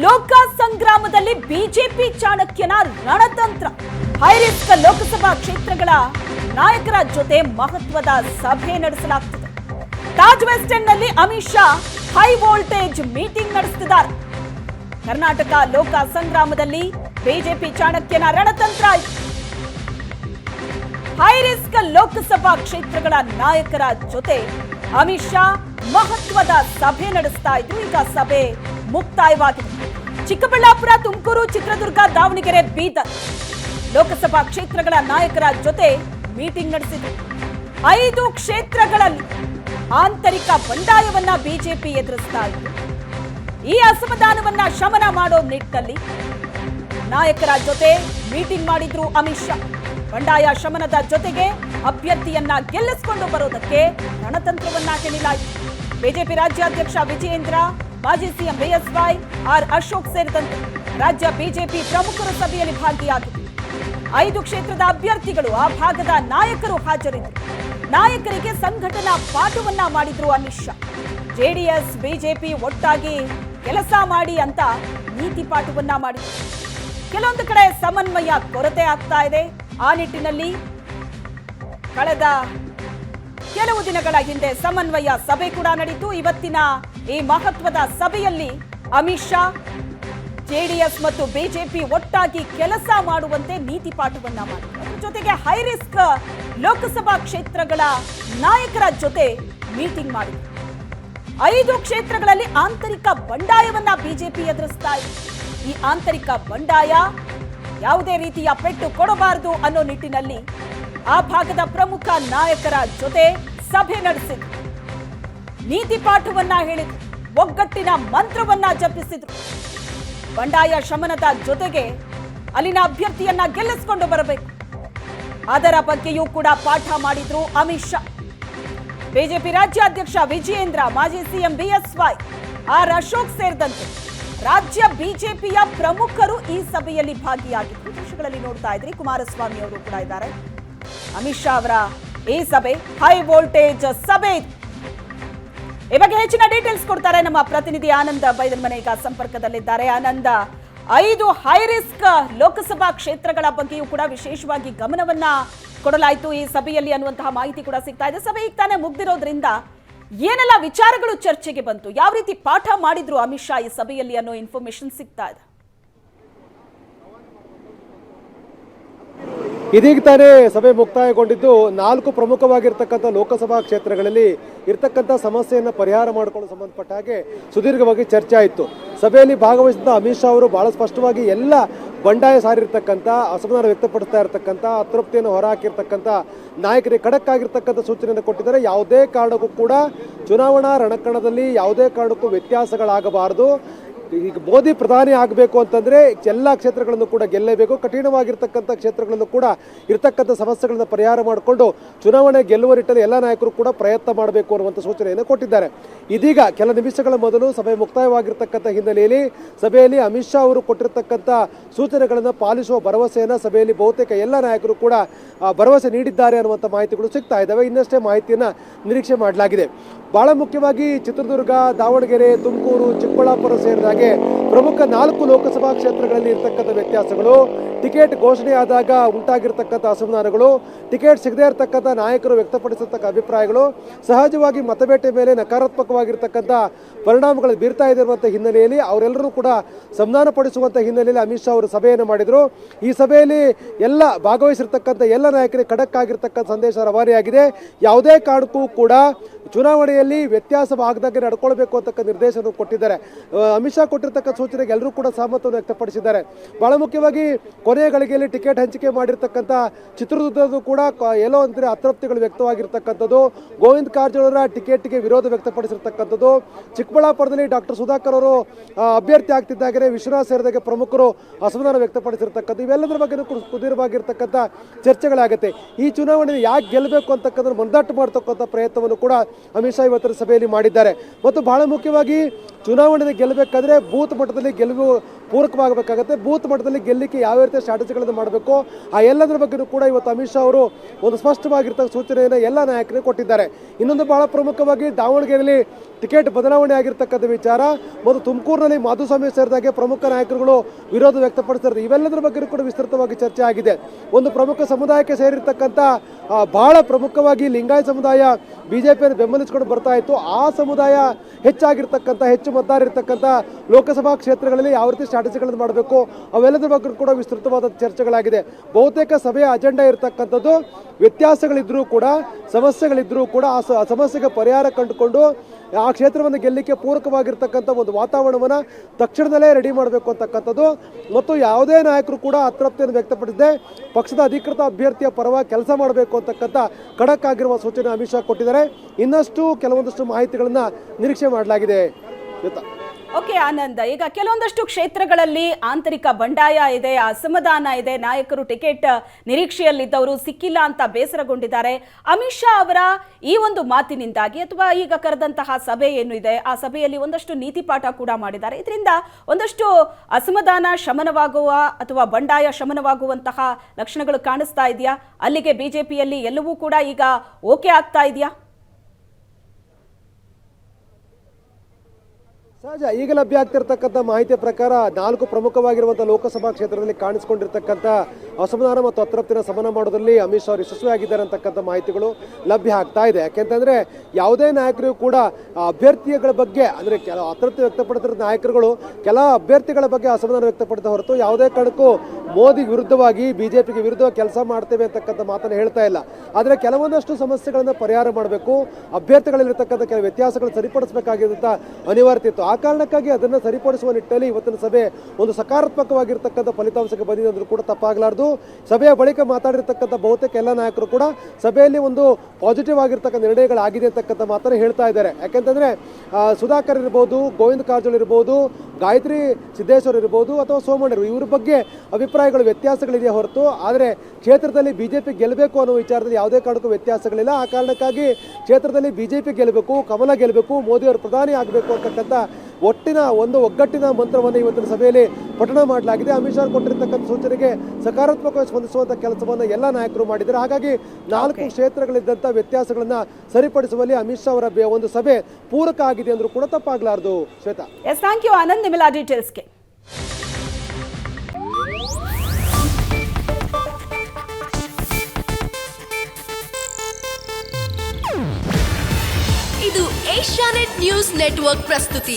ಲೋಕ ಸಂಗ್ರಾಮದಲ್ಲಿ ಬಿಜೆಪಿ ಚಾಣಕ್ಯನ ರಣತಂತ್ರ. ಹೈರಿಸ್ಕ್ ಲೋಕಸಭಾ ಕ್ಷೇತ್ರಗಳ ನಾಯಕರ ಜೊತೆ ಮಹತ್ವದ ಸಭೆ ನಡೆಸಲಾಗ್ತದೆ. Taj West ಎಂಡ್ನಲ್ಲಿ Amit Shah high voltage meeting ನಡೆಸುತ್ತಿದ್ದಾರೆ ಕರ್ನಾಟಕ ಲೋಕ ಸಂಗ್ರಾಮದಲ್ಲಿ ಬಿಜೆಪಿ ಚಾಣಕ್ಯನ ರಣತಂತ್ರ ಹೈರಿಸ್ಕ್ ಲೋಕಸಭಾ ಕ್ಷೇತ್ರಗಳ ನಾಯಕರ ಜೊತೆ ಅಮಿತ್ ಶಾ ಮಹತ್ವದ ಸಭೆ ನಡೆಸ್ತಾ ಇದ್ರು ಈಗ ಸಭೆ ಮುಕ್ತಾಯವಾಗಿದೆ. ಚಿಕ್ಕಬಳ್ಳಾಪುರ, ತುಮಕೂರು, ಚಿತ್ರದುರ್ಗ, ದಾವಣಗೆರೆ, ಬೀದರ್ ಲೋಕಸಭಾ ಕ್ಷೇತ್ರಗಳ ನಾಯಕರ ಜೊತೆ ಮೀಟಿಂಗ್ ನಡೆಸಿದೆ. ಐದು ಕ್ಷೇತ್ರಗಳಲ್ಲಿ ಆಂತರಿಕ ಬಂಡಾಯವನ್ನ ಬಿಜೆಪಿ ಎದುರಿಸ್ತಾ ಇತ್ತು ಈ ಅಸಮಾಧಾನವನ್ನ ಶಮನ ಮಾಡೋ ನಿಟ್ಟಲ್ಲಿ ನಾಯಕರ ಜೊತೆ ಮೀಟಿಂಗ್ ಮಾಡಿದ್ರು ಅಮಿತ್ ಶಾ. ಬಂಡಾಯ ಶಮನದ ಜೊತೆಗೆ ಅಭ್ಯರ್ಥಿಯನ್ನ ಗೆಲ್ಲಿಸಿಕೊಂಡು ಬರೋದಕ್ಕೆ ರಣತಂತ್ರವನ್ನ ಹೇಳಿಲಾಯಿತು ಬಿಜೆಪಿ ರಾಜ್ಯಾಧ್ಯಕ್ಷ ವಿಜಯೇಂದ್ರ ಮಾಜಿ ಸಿಎಂ ಬಿಎಸ್ವೈ ಆರ್ ಅಶೋಕ್ ಸೇರಿದಂತೆ ರಾಜ್ಯ ಬಿಜೆಪಿ ಪ್ರಮುಖರ ಸಭೆಯಲ್ಲಿ ಭಾಗಿಯಾಗಿದ್ದರು ಐದು ಕ್ಷೇತ್ರದ ಅಭ್ಯರ್ಥಿಗಳು ಆ ಭಾಗದ ನಾಯಕರು ಹಾಜರಿದ್ದರು. ನಾಯಕರಿಗೆ ಸಂಘಟನಾ ಪಾಠವನ್ನ ಮಾಡಿದ್ರು ಅಮಿತ್ ಶಾ. ಜೆಡಿಎಸ್, ಬಿಜೆಪಿ ಒಟ್ಟಾಗಿ ಕೆಲಸ ಮಾಡಿ ಅಂತ ನೀತಿ ಪಾಠವನ್ನ ಮಾಡಿದ್ರು. ಕೆಲವೊಂದು ಕಡೆ ಸಮನ್ವಯ ಕೊರತೆ ಆಗ್ತಾ ಇದೆ. ಆ ನಿಟ್ಟಿನಲ್ಲಿ ಕಳೆದ ಕೆಲವು ದಿನಗಳ ಹಿಂದೆ ಸಮನ್ವಯ ಸಭೆ ಕೂಡ ನಡೀತು. ಇವತ್ತಿನ ಈ ಮಹತ್ವದ ಸಭೆಯಲ್ಲಿ ಅಮಿತ್ ಶಾ, ಜೆಡಿಎಸ್ ಮತ್ತು ಬಿಜೆಪಿ ಒಟ್ಟಾಗಿ ಕೆಲಸ ಮಾಡುವಂತೆ ನೀತಿ ಪಾಠವನ್ನ ಜೊತೆಗೆ ಹೈರಿಸ್ಕ್ ಲೋಕಸಭಾ ಕ್ಷೇತ್ರಗಳ ನಾಯಕರ ಜೊತೆ ಮೀಟಿಂಗ್ ಮಾಡಿದ್ರು. ಐದು ಕ್ಷೇತ್ರಗಳಲ್ಲಿ ಆಂತರಿಕ ಬಂಡಾಯವನ್ನ ಬಿಜೆಪಿ ಎದುರಿಸ್ತಾ ಇದೆ. ಈ ಆಂತರಿಕ ಬಂಡಾಯ ಯಾವುದೇ ರೀತಿಯ ಪೆಟ್ಟು ಕೊಡಬಾರದು ಅನ್ನೋ ನಿಟ್ಟಿನಲ್ಲಿ ಆ ಭಾಗದ ಪ್ರಮುಖ ನಾಯಕರ ಜೊತೆ ಸಭೆ ನಡೆಸಿದ್ರು. ನೀತಿ ಪಾಠವನ್ನ ಹೇಳಿದ್ರು ಒಗ್ಗಟ್ಟಿನ ಮಂತ್ರವನ್ನ ಜಪಿಸಿದ್ರು. ಬಂಡಾಯ ಶಮನದ ಜೊತೆಗೆ ಅಲ್ಲಿನ ಅಭ್ಯರ್ಥಿಯನ್ನ ಗೆಲ್ಲಿಸಿಕೊಂಡು ಬರಬೇಕು. ಅದರ ಬಗ್ಗೆಯೂ ಕೂಡ ಪಾಠ ಮಾಡಿದ್ರು ಅಮಿತ್ ಶಾ. ಬಿಜೆಪಿ ರಾಜ್ಯಾಧ್ಯಕ್ಷ ವಿಜಯೇಂದ್ರ, ಮಾಜಿ ಸಿಎಂ ಬಿಎಸ್ವೈ, ಆರ್ ಅಶೋಕ್ ಸೇರಿದಂತೆ ರಾಜ್ಯ ಬಿಜೆಪಿಯ ಪ್ರಮುಖರು ಈ ಸಭೆಯಲ್ಲಿ ಭಾಗಿಯಾಗಿದ್ದರು ದೃಶ್ಯಗಳಲ್ಲಿ ನೋಡ್ತಾ ಇದ್ರಿ, ಕುಮಾರಸ್ವಾಮಿ ಅವರು ಕೂಡ ಇದ್ದಾರೆ. ಅಮಿತ್ ಶಾ ಅವರ ಈ ಸಭೆ ಹೈ ವೋಲ್ಟೇಜ್ ಸಭೆ. ಈ ಬಗ್ಗೆ ಹೆಚ್ಚಿನ ಡೀಟೇಲ್ಸ್ ಕೊಡ್ತಾರೆ ನಮ್ಮ ಪ್ರತಿನಿಧಿ ಆನಂದ ಬೈದನ್ ಮನೆ ಈಗ ಸಂಪರ್ಕದಲ್ಲಿದ್ದಾರೆ. ಆನಂದ, ಐದು ಹೈ ರಿಸ್ಕ್ ಲೋಕಸಭಾ ಕ್ಷೇತ್ರಗಳ ಬಗ್ಗೆಯೂ ಕೂಡ ವಿಶೇಷವಾಗಿ ಗಮನವನ್ನ ಕೊಡಲಾಯಿತು ಈ ಸಭೆಯಲ್ಲಿ ಅನ್ನುವಂತಹ ಮಾಹಿತಿ ಕೂಡ ಸಿಗ್ತಾ ಇದೆ. ಸಭೆ ಈಗ ತಾನೇ ಮುಗ್ದಿರೋದ್ರಿಂದ ಏನೆಲ್ಲ ವಿಚಾರಗಳು ಚರ್ಚೆಗೆ ಬಂತು? ಯಾವ ರೀತಿ ಪಾಠ ಮಾಡಿದ್ರು ಅಮಿತ್ ಶಾ ಈ ಸಭೆಯಲ್ಲಿ ಅನ್ನೋ ಇನ್ಫಾರ್ಮೇಶನ್ ಸಿಗ್ತಾ ಇದೆ. ಇದೀಗ ತಾನೇ ಸಭೆ ಮುಕ್ತಾಯಗೊಂಡಿದ್ದು. ನಾಲ್ಕು ಪ್ರಮುಖವಾಗಿರ್ತಕ್ಕಂಥ ಲೋಕಸಭಾ ಕ್ಷೇತ್ರಗಳಲ್ಲಿ ಇರ್ತಕ್ಕಂಥ ಸಮಸ್ಯೆಯನ್ನು ಪರಿಹಾರ ಮಾಡಿಕೊಳ್ಳಲು ಸಂಬಂಧಪಟ್ಟ ಹಾಗೆ ಸುದೀರ್ಘವಾಗಿ ಚರ್ಚೆ ಆಯಿತು. ಸಭೆಯಲ್ಲಿ ಭಾಗವಹಿಸಿದ ಅಮಿತ್ ಶಾ ಅವರು ಬಹಳ ಸ್ಪಷ್ಟವಾಗಿ ಎಲ್ಲ ಬಂಡಾಯ ಸಾರಿರ್ತಕ್ಕಂಥ, ಅಸಮಾಧಾನ ವ್ಯಕ್ತಪಡಿಸ್ತಾ ಇರತಕ್ಕಂಥ, ಅತೃಪ್ತಿಯನ್ನು ಹೊರಹಾಕಿರ್ತಕ್ಕಂಥ ನಾಯಕರಿಗೆ ಖಡಕ್ ಆಗಿರ್ತಕ್ಕಂಥ ಸೂಚನೆಯನ್ನು ಕೊಟ್ಟಿದ್ದಾರೆ. ಯಾವುದೇ ಕಾರಣಕ್ಕೂ ಕೂಡ ಚುನಾವಣಾ ರಣಕಣದಲ್ಲಿ ಯಾವುದೇ ಕಾರಣಕ್ಕೂ ವ್ಯತ್ಯಾಸಗಳಾಗಬಾರದು. ಈಗ ಮೋದಿ ಪ್ರಧಾನಿ ಆಗಬೇಕು ಅಂತಂದ್ರೆ ಎಲ್ಲ ಕ್ಷೇತ್ರಗಳನ್ನು ಕೂಡ ಗೆಲ್ಲಲೇಬೇಕು. ಕಠಿಣವಾಗಿರ್ತಕ್ಕಂಥ ಕ್ಷೇತ್ರಗಳನ್ನು ಕೂಡ ಇರತಕ್ಕಂಥ ಸಮಸ್ಯೆಗಳನ್ನು ಪರಿಹಾರ ಮಾಡಿಕೊಂಡು ಚುನಾವಣೆ ಗೆಲ್ಲುವ ನಿಟ್ಟಲ್ಲಿ ಎಲ್ಲ ನಾಯಕರು ಕೂಡ ಪ್ರಯತ್ನ ಮಾಡಬೇಕು ಅನ್ನುವಂಥ ಸೂಚನೆಯನ್ನು ಕೊಟ್ಟಿದ್ದಾರೆ. ಇದೀಗ ಕೆಲ ನಿಮಿಷಗಳ ಮೊದಲು ಸಭೆ ಮುಕ್ತಾಯವಾಗಿರ್ತಕ್ಕಂಥ ಹಿನ್ನೆಲೆಯಲ್ಲಿ ಸಭೆಯಲ್ಲಿ ಅಮಿತ್ ಶಾ ಅವರು ಕೊಟ್ಟಿರ್ತಕ್ಕಂಥ ಸೂಚನೆಗಳನ್ನು ಪಾಲಿಸುವ ಭರವಸೆಯನ್ನು ಸಭೆಯಲ್ಲಿ ಬಹುತೇಕ ಎಲ್ಲ ನಾಯಕರು ಕೂಡ ಭರವಸೆ ನೀಡಿದ್ದಾರೆ ಅನ್ನುವಂಥ ಮಾಹಿತಿಗಳು ಸಿಗ್ತಾ ಇದ್ದಾವೆ. ಇನ್ನಷ್ಟೇ ಮಾಹಿತಿಯನ್ನು ನಿರೀಕ್ಷೆ ಮಾಡಲಾಗಿದೆ. ಬಹಳ ಮುಖ್ಯವಾಗಿ ಚಿತ್ರದುರ್ಗ, ದಾವಣಗೆರೆ, ತುಮಕೂರು, ಚಿಕ್ಕಬಳ್ಳಾಪುರ ಸೇರಿದಾಗೆ ಪ್ರಮುಖ ನಾಲ್ಕು ಲೋಕಸಭಾ ಕ್ಷೇತ್ರಗಳಲ್ಲಿ ಇರತಕ್ಕಂಥ ವ್ಯತ್ಯಾಸಗಳು. ಟಿಕೆಟ್ ಘೋಷಣೆ ಆದಾಗ ಉಂಟಾಗಿರ್ತಕ್ಕಂಥ ಅಸಮಾಧಾನಗಳು, ಟಿಕೆಟ್ ಸಿಗದೇ ಇರತಕ್ಕಂಥ ನಾಯಕರು ವ್ಯಕ್ತಪಡಿಸತಕ್ಕ ಅಭಿಪ್ರಾಯಗಳು, ಸಹಜವಾಗಿ ಮತಬೇಟೆ ಮೇಲೆ ನಕಾರಾತ್ಮಕವಾಗಿರ್ತಕ್ಕಂಥ ಪರಿಣಾಮಗಳು ಬೀರ್ತಾ ಇದೆ ಇರುವಂಥ ಹಿನ್ನೆಲೆಯಲ್ಲಿ ಅವರೆಲ್ಲರೂ ಕೂಡ ಸಂಧಾನಪಡಿಸುವಂಥ ಹಿನ್ನೆಲೆಯಲ್ಲಿ ಅಮಿತ್ ಶಾ ಅವರು ಸಭೆಯನ್ನು ಮಾಡಿದರು. ಈ ಸಭೆಯಲ್ಲಿ ಎಲ್ಲ ಭಾಗವಹಿಸಿರ್ತಕ್ಕಂಥ ಎಲ್ಲ ನಾಯಕರಿಗೆ ಖಡಕ್ ಆಗಿರ್ತಕ್ಕಂಥ ಸಂದೇಶ ರವಾನೆಯಾಗಿದೆ. ಯಾವುದೇ ಕಾರಣಕ್ಕೂ ಕೂಡ ಚುನಾವಣೆಯಲ್ಲಿ ವ್ಯತ್ಯಾಸವಾಗದಂಗೆ ನಡ್ಕೊಳ್ಬೇಕು ಅಂತಕ್ಕ ನಿರ್ದೇಶನ ಕೊಟ್ಟಿದ್ದಾರೆ. ಅಮಿತ್ ಶಾ ಕೊಟ್ಟಿರ್ತಕ್ಕಂಥ ಸೂಚನೆಗೆ ಎಲ್ಲರೂ ಕೂಡ ಸಹಮತವನ್ನು ವ್ಯಕ್ತಪಡಿಸಿದ್ದಾರೆ. ಬಹಳ ಮುಖ್ಯವಾಗಿ ಕೊನೆಯ ಗಳಿಗೆಯಲ್ಲಿ ಟಿಕೆಟ್ ಹಂಚಿಕೆ ಮಾಡಿರ್ತಕ್ಕಂಥ ಚಿತ್ರದುರ್ಗದ್ದು ಕೂಡ ಎಲ್ಲೋ ಅಂದರೆ ಅತೃಪ್ತಿಗಳು ವ್ಯಕ್ತವಾಗಿರ್ತಕ್ಕಂಥದ್ದು. ಗೋವಿಂದ ಕಾರಜೋಳರ ಟಿಕೆಟ್ಗೆ ವಿರೋಧ ವ್ಯಕ್ತಪಡಿಸಿರ್ತಕ್ಕಂಥದ್ದು. ಚಿಕ್ಕಬಳ್ಳಾಪುರದಲ್ಲಿ ಡಾಕ್ಟರ್ ಸುಧಾಕರ್ ಅವರು ಅಭ್ಯರ್ಥಿ ಆಗ್ತಿದ್ದಾಗಲೇ ವಿಶ್ವನಾಥ್ ಸೇರಿದಾಗ ಪ್ರಮುಖರು ಅಸಮಾಧಾನ ವ್ಯಕ್ತಪಡಿಸಿರ್ತಕ್ಕಂಥ ಇವೆಲ್ಲದರ ಬಗ್ಗೆ ಸುದೀರ್ಘವಾಗಿರ್ತಕ್ಕಂಥ ಚರ್ಚೆಗಳಾಗುತ್ತೆ. ಈ ಚುನಾವಣೆ ಯಾಕೆ ಗೆಲ್ಲಬೇಕು ಅಂತಕ್ಕಂಥ ಮನದಟ್ಟು ಮಾಡ್ತಕ್ಕಂಥ ಪ್ರಯತ್ನವನ್ನು ಕೂಡ ಅಮಿತ್ ಶಾ ಇವತ್ತಿನ ಸಭೆಯಲ್ಲಿ ಮಾಡಿದ್ದಾರೆ. ಮತ್ತು ಬಹಳ ಮುಖ್ಯವಾಗಿ ಚುನಾವಣೆ ಗೆಲ್ಲಬೇಕಾದ್ರೆ ಬೂತ್ ಮಟ್ಟದಲ್ಲಿ ಗೆಲುವು ಪೂರಕವಾಗಬೇಕಾಗತ್ತೆ. ಬೂತ್ ಮಟ್ಟದಲ್ಲಿ ಗೆಲ್ಲಿಕ್ಕೆ ಯಾವ ರೀತಿ ಸ್ಟ್ರಾಟಜಿಗಳನ್ನು ಮಾಡಬೇಕು, ಆ ಎಲ್ಲದರ ಬಗ್ಗೆಯೂ ಕೂಡ ಇವತ್ತು ಅಮಿತ್ ಶಾ ಅವರು ಒಂದು ಸ್ಪಷ್ಟವಾಗಿರ್ತಕ್ಕ ಸೂಚನೆಯನ್ನು ಎಲ್ಲ ನಾಯಕರಿಗೆ ಕೊಟ್ಟಿದ್ದಾರೆ. ಇನ್ನೊಂದು ಬಹಳ ಪ್ರಮುಖವಾಗಿ ದಾವಣಗೆರೆಯಲ್ಲಿ ಟಿಕೆಟ್ ಬದಲಾವಣೆ ಆಗಿರ್ತಕ್ಕಂಥ ವಿಚಾರ, ಮತ್ತು ತುಮಕೂರಿನಲ್ಲಿ ಮಾಧುಸ್ವಾಮಿ ಸೇರಿದಾಗೆ ಪ್ರಮುಖ ನಾಯಕರುಗಳು ವಿರೋಧ ವ್ಯಕ್ತಪಡಿಸಿದ್ದಾರೆ. ಇವೆಲ್ಲದರ ಬಗ್ಗೆ ಕೂಡ ವಿಸ್ತೃತವಾಗಿ ಚರ್ಚೆ ಆಗಿದೆ. ಒಂದು ಪ್ರಮುಖ ಸಮುದಾಯಕ್ಕೆ ಸೇರಿರ್ತಕ್ಕಂಥ ಬಹಳ ಪ್ರಮುಖವಾಗಿ ಲಿಂಗಾಯತ ಸಮುದಾಯ ಬಿಜೆಪಿಯನ್ನು ಬೆಂಬಲಿಸಿಕೊಂಡು ಬರ್ತಾ ಇತ್ತು. ಆ ಸಮುದಾಯ ಹೆಚ್ಚಾಗಿರ್ತಕ್ಕಂಥ, ಹೆಚ್ಚು ಮತದಾರ ಇರ್ತಕ್ಕಂಥ ಲೋಕಸಭಾ ಕ್ಷೇತ್ರಗಳಲ್ಲಿ ಯಾವ ರೀತಿ ಸ್ಟ್ರಾಟಜಿಗಳನ್ನು ಮಾಡಬೇಕು. ಅವೆಲ್ಲದರ ಬಗ್ಗೆ ಕೂಡ ವಿಸ್ತೃತವಾದ ಚರ್ಚೆಗಳಾಗಿದೆ. ಬಹುತೇಕ ಸಭೆಯ ಅಜೆಂಡಾ ಇರತಕ್ಕಂಥದ್ದು ವ್ಯತ್ಯಾಸಗಳಿದ್ರೂ ಕೂಡ, ಸಮಸ್ಯೆಗಳಿದ್ರೂ ಕೂಡ ಆ ಸಮಸ್ಯೆಗೆ ಪರಿಹಾರ ಕಂಡುಕೊಂಡು ಆ ಕ್ಷೇತ್ರವನ್ನು ಗೆಲ್ಲಲಿಕ್ಕೆ ಪೂರಕವಾಗಿರ್ತಕ್ಕಂಥ ಒಂದು ವಾತಾವರಣವನ್ನು ತಕ್ಷಣದಲ್ಲೇ ರೆಡಿ ಮಾಡಬೇಕು ಅಂತಕ್ಕಂಥದ್ದು. ಮತ್ತು ಯಾವುದೇ ನಾಯಕರು ಕೂಡ ಅತೃಪ್ತಿಯನ್ನು ವ್ಯಕ್ತಪಡಿಸಿದೆ ಪಕ್ಷದ ಅಧಿಕೃತ ಅಭ್ಯರ್ಥಿಯ ಪರವಾಗಿ ಕೆಲಸ ಮಾಡಬೇಕು ಅಂತಕ್ಕಂಥ ಖಡಕ್ ಆಗಿರುವ ಸೂಚನೆ ಅಮಿತ್ ಶಾ ಕೊಟ್ಟಿದ್ದಾರೆ. ಇನ್ನಷ್ಟು ಕೆಲವೊಂದಷ್ಟು ಮಾಹಿತಿಗಳನ್ನು ನಿರೀಕ್ಷೆ ಮಾಡಲಾಗಿದೆ. ಓಕೆ, ಆನಂದ. ಈಗ ಕೆಲವೊಂದಷ್ಟು ಕ್ಷೇತ್ರಗಳಲ್ಲಿ ಆಂತರಿಕ ಬಂಡಾಯ ಇದೆ, ಅಸಮಾಧಾನ ಇದೆ. ನಾಯಕರು ಟಿಕೆಟ್ ನಿರೀಕ್ಷೆಯಲ್ಲಿದ್ದವರು ಸಿಕ್ಕಿಲ್ಲ ಅಂತ ಬೇಸರಗೊಂಡಿದ್ದಾರೆ. ಅಮಿತ್ ಶಾ ಅವರ ಈ ಒಂದು ಮಾತಿನಿಂದಾಗಿ ಅಥವಾ ಈಗ ಕರೆದಂತಹ ಸಭೆ ಏನು ಇದೆ, ಆ ಸಭೆಯಲ್ಲಿ ಒಂದಷ್ಟು ನೀತಿ ಪಾಠ ಕೂಡ ಮಾಡಿದ್ದಾರೆ. ಇದರಿಂದ ಒಂದಷ್ಟು ಅಸಮಾಧಾನ ಶಮನವಾಗುವ ಅಥವಾ ಬಂಡಾಯ ಶಮನವಾಗುವಂತಹ ಲಕ್ಷಣಗಳು ಕಾಣಿಸ್ತಾ ಇದೆಯಾ? ಅಲ್ಲಿಗೆ ಬಿಜೆಪಿಯಲ್ಲಿ ಎಲ್ಲವೂ ಕೂಡ ಈಗ ಓಕೆ ಆಗ್ತಾ ಇದೆಯಾ? ಸಹಜ ಈಗ ಲಭ್ಯ ಆಗ್ತಿರ್ತಕ್ಕಂಥ ಮಾಹಿತಿ ಪ್ರಕಾರ ನಾಲ್ಕು ಪ್ರಮುಖವಾಗಿರುವಂಥ ಲೋಕಸಭಾ ಕ್ಷೇತ್ರದಲ್ಲಿ ಕಾಣಿಸಿಕೊಂಡಿರ್ತಕ್ಕಂಥ ಅಸಮಾಧಾನ ಮತ್ತು ಅತೃಪ್ತಿನ ಸಮನ ಮಾಡೋದ್ರಲ್ಲಿ ಅಮಿತ್ ಶಾ ಅವರು ಯಶಸ್ವಿಯಾಗಿದ್ದಾರೆ ಅಂತಕ್ಕಂಥ ಮಾಹಿತಿಗಳು ಲಭ್ಯ ಆಗ್ತಾ ಇದೆ. ಯಾಕೆಂತಂದ್ರೆ ಯಾವುದೇ ನಾಯಕರು ಕೂಡ ಅಭ್ಯರ್ಥಿಗಳ ಬಗ್ಗೆ, ಅಂದ್ರೆ ಕೆಲ ಅತೃಪ್ತಿ ವ್ಯಕ್ತಪಡಿಸಿದ ನಾಯಕರುಗಳು ಕೆಲ ಅಭ್ಯರ್ಥಿಗಳ ಬಗ್ಗೆ ಅಸಮಾಧಾನ ವ್ಯಕ್ತಪಡಿಸಿದ ಹೊರತು ಯಾವುದೇ ಕಾರಣಕ್ಕೂ ಮೋದಿ ವಿರುದ್ಧವಾಗಿ, ಬಿಜೆಪಿಗೆ ವಿರುದ್ಧ ಕೆಲಸ ಮಾಡ್ತೇವೆ ಅಂತಕ್ಕಂಥ ಮಾತನ್ನು ಹೇಳ್ತಾ ಇಲ್ಲ. ಆದರೆ ಕೆಲವೊಂದಷ್ಟು ಸಮಸ್ಯೆಗಳನ್ನು ಪರಿಹಾರ ಮಾಡಬೇಕು, ಅಭ್ಯರ್ಥಿಗಳಲ್ಲಿರ್ತಕ್ಕಂಥ ಕೆಲವು ವ್ಯತ್ಯಾಸಗಳನ್ನು ಸರಿಪಡಿಸಬೇಕಾಗಿರುವಂಥ ಅನಿವಾರ್ಯತೆ ಇತ್ತು. ಆ ಕಾರಣಕ್ಕಾಗಿ ಅದನ್ನು ಸರಿಪಡಿಸುವ ನಿಟ್ಟಿನಲ್ಲಿ ಇವತ್ತಿನ ಸಭೆ ಒಂದು ಸಕಾರಾತ್ಮಕವಾಗಿರ್ತಕ್ಕಂಥ ಫಲಿತಾಂಶಕ್ಕೆ ಬಂದಿದೆ ಅಂದರೂ ಕೂಡ ತಪ್ಪಾಗಲಾರದು. ಸಭೆಯ ಬಳಿಕ ಮಾತಾಡಿರ್ತಕ್ಕಂಥ ಬಹುತೇಕ ಎಲ್ಲ ನಾಯಕರು ಕೂಡ ಸಭೆಯಲ್ಲಿ ಒಂದು ಪಾಸಿಟಿವ್ ಆಗಿರ್ತಕ್ಕಂಥ ನಿರ್ಣಯಗಳಾಗಿದೆ ಅಂತಕ್ಕಂಥ ಮಾತನ್ನು ಹೇಳ್ತಾ ಇದ್ದಾರೆ. ಯಾಕೆಂತಂದರೆ ಸುಧಾಕರ್ ಇರ್ಬೋದು, ಗೋವಿಂದ ಕಾರಜೋಳ ಇರ್ಬೋದು, ಗಾಯತ್ರಿ ಸಿದ್ದೇಶ್ವರ್ ಇರ್ಬೋದು ಅಥವಾ ಸೋಮಣ್ಣರು ಇವ್ರ ಬಗ್ಗೆ ಅಭಿಪ್ರಾಯಗಳು ವ್ಯತ್ಯಾಸಗಳಿದೆಯೇ ಹೊರತು. ಆದರೆ ಕ್ಷೇತ್ರದಲ್ಲಿ ಬಿಜೆಪಿ ಗೆಲ್ಲಬೇಕು ಅನ್ನೋ ವಿಚಾರದಲ್ಲಿ ಯಾವುದೇ ಕಾರಣಕ್ಕೂ ವ್ಯತ್ಯಾಸಗಳಿಲ್ಲ. ಆ ಕಾರಣಕ್ಕಾಗಿ ಕ್ಷೇತ್ರದಲ್ಲಿ ಬಿಜೆಪಿ ಗೆಲ್ಲಬೇಕು ಕಮಲ ಗೆಲ್ಲಬೇಕು ಮೋದಿ ಅವರು ಪ್ರಧಾನಿ ಆಗಬೇಕು ಅಂತಕ್ಕಂಥ ಒಟ್ಟಿನ ಒಂದು ಒಗ್ಗಟ್ಟಿನ ಮಂತ್ರವನ್ನು ಇವತ್ತಿನ ಸಭೆಯಲ್ಲಿ ಪಠಣ ಮಾಡಲಾಗಿದೆ. ಅಮಿತ್ ಶಾ ಕೊಟ್ಟಿರ್ತಕ್ಕಂಥ ಸೂಚನೆಗೆ ಸಕಾರಾತ್ಮಕವಾಗಿ ಸ್ಪಂದಿಸುವಂಥ ಕೆಲಸವನ್ನು ಎಲ್ಲ ನಾಯಕರು ಮಾಡಿದ್ದಾರೆ. ಹಾಗಾಗಿ ನಾಲ್ಕು ಕ್ಷೇತ್ರಗಳಿದ್ದಂಥ ವ್ಯತ್ಯಾಸಗಳನ್ನು ಸರಿಪಡಿಸುವಲ್ಲಿ ಅಮಿತ್ ಶಾ ಅವರ ಬೆ- ಒಂದು ಸಭೆ ಪೂರಕ ಆಗಿದೆ ಅಂದರೂ ಕೂಡ ತಪ್ಪಾಗಲಾರದು. Shweta. Yes thank you Anand ನಿಮ್ಮೆಲ್ಲ ಡೀಟೇಲ್ಸ್ಗೆ ಇದು ಏಷ್ಯಾನೆಟ್ ನ್ಯೂಸ್ ನೆಟ್ವರ್ಕ್ ಪ್ರಸ್ತುತಿ.